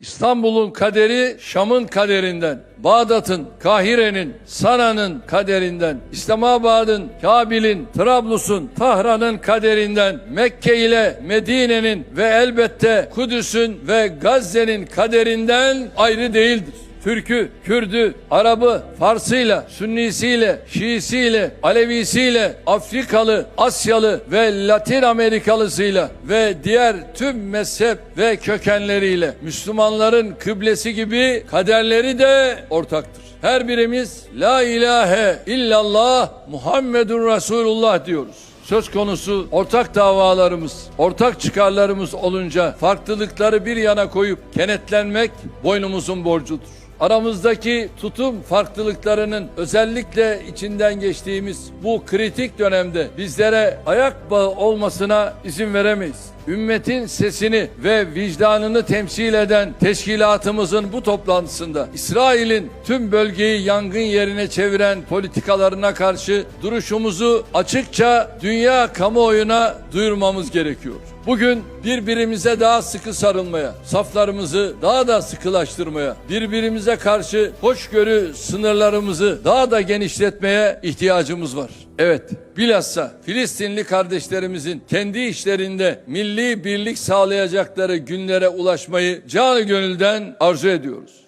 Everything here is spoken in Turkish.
İstanbul'un kaderi Şam'ın kaderinden, Bağdat'ın, Kahire'nin, Sana'nın kaderinden, İslamabad'ın, Kabil'in, Trablus'un, Tahran'ın kaderinden, Mekke ile Medine'nin ve elbette Kudüs'ün ve Gazze'nin kaderinden ayrı değildir. Türk'ü, Kürd'ü, Arap'ı, Fars'ıyla, Sünnisiyle, Şiisiyle, Alevisiyle, Afrikalı, Asyalı ve Latin Amerikalısıyla ve diğer tüm mezhep ve kökenleriyle Müslümanların kıblesi gibi kaderleri de ortaktır. Her birimiz La ilahe illallah Muhammedun Resulullah diyoruz. Söz konusu ortak davalarımız, ortak çıkarlarımız olunca farklılıkları bir yana koyup kenetlenmek boynumuzun borcudur. Aramızdaki tutum farklılıklarının özellikle içinden geçtiğimiz bu kritik dönemde bizlere ayak bağı olmasına izin veremeyiz. Ümmetin sesini ve vicdanını temsil eden teşkilatımızın bu toplantısında İsrail'in tüm bölgeyi yangın yerine çeviren politikalarına karşı duruşumuzu açıkça dünya kamuoyuna duyurmamız gerekiyor. Bugün birbirimize daha sıkı sarılmaya, saflarımızı daha da sıkılaştırmaya, birbirimize karşı hoşgörü sınırlarımızı daha da genişletmeye ihtiyacımız var. Evet, bilhassa Filistinli kardeşlerimizin kendi işlerinde milli birlik sağlayacakları günlere ulaşmayı canı gönülden arzu ediyoruz.